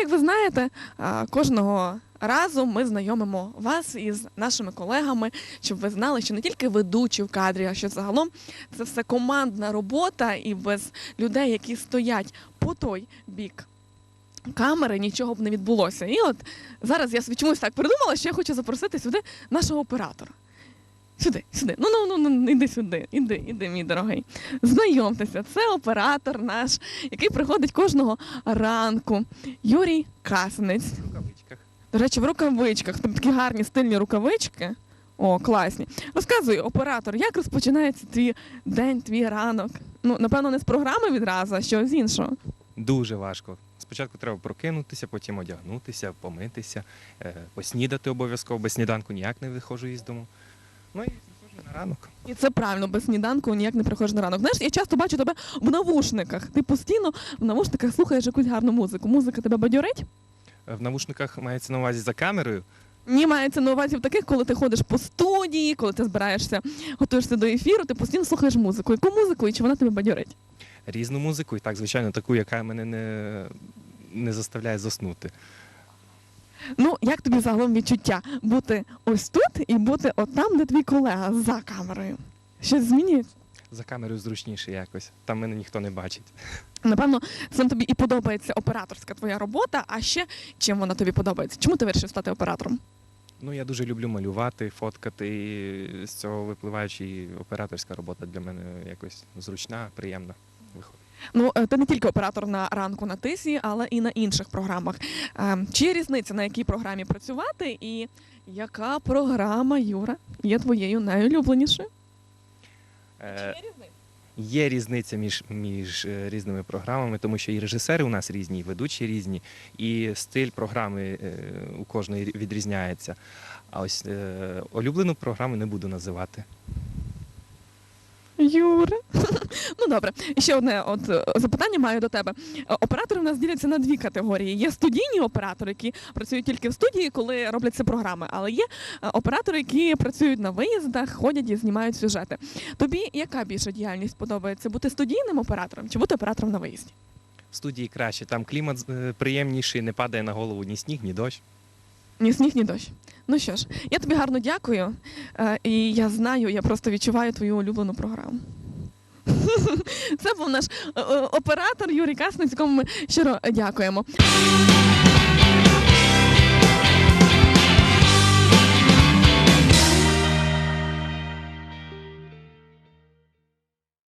як ви знаєте, кожного разу ми знайомимо вас із нашими колегами, щоб ви знали, що не тільки ведучі в кадрі, а що загалом це все командна робота, і без людей, які стоять по той бік. Камери нічого б не відбулося. І от зараз я чомусь так придумала, що я хочу запросити сюди нашого оператора. Сюди, сюди. Ну, ну, ну, ну, іди сюди, іди, іди, мій дорогий. Знайомтеся, це оператор наш, який приходить кожного ранку. Юрій Каснець. В рукавичках. До речі, в рукавичках. Там такі гарні стильні рукавички. О, класні. Розказуй, оператор, як розпочинається твій день, твій ранок? Ну, напевно, не з програми відразу, а що з іншого. Дуже важко. Спочатку треба прокинутися, потім одягнутися, помитися, е, поснідати обов'язково. Без сніданку ніяк не виходжу із дому. Ну і на ранок. І це правильно, без сніданку ніяк не приходиш на ранок. Знаєш, я часто бачу тебе в навушниках. Ти постійно в навушниках слухаєш якусь гарну музику. Музика тебе бадьорить? Е, В навушниках мається на увазі за камерою. Ні, мається на увазі в таких, коли ти ходиш по студії, коли ти збираєшся, готуєшся до ефіру, ти постійно слухаєш музику. Яку музику і чи вона тебе бадьорить? Різну музику, і так, звичайно, таку, яка мене не, не заставляє заснути. Ну, як тобі загалом відчуття бути ось тут і бути от там, де твій колега за камерою? Щось змінюється? За камерою зручніше якось. Там мене ніхто не бачить. Напевно, цим тобі і подобається операторська твоя робота. А ще чим вона тобі подобається? Чому ти вирішив стати оператором? Ну, я дуже люблю малювати, фоткати, і з цього випливаючи, і операторська робота для мене якось зручна, приємна виходить. Ну, е, ти не тільки оператор на ранку на тисі, але і на інших програмах. Е, Чи є різниця, на якій програмі працювати, і яка програма, Юра, є твоєю найулюбленішою? Е, Є різниця між, між е, різними програмами, тому що і режисери у нас різні, і ведучі різні, і стиль програми у кожної відрізняється. А ось улюблену програму не буду називати. Юра. ну добре. І ще одне от е, запитання маю до тебе. Е, Оператори в нас діляться на дві категорії. Є студійні оператори, які працюють тільки в студії, коли робляться програми. Але є е, оператори, які працюють на виїздах, ходять і знімають сюжети. Тобі яка більша діяльність подобається? Бути студійним оператором чи бути оператором на виїзді? В студії краще, там клімат приємніший, не падає на голову ні сніг, ні дощ. Ні сніг, ні дощ. Ну що ж, я тобі гарно дякую. Е, І я знаю, я просто відчуваю твою улюблену програму. Це був наш е, е, оператор Юрій Касник, якому ми щиро дякуємо.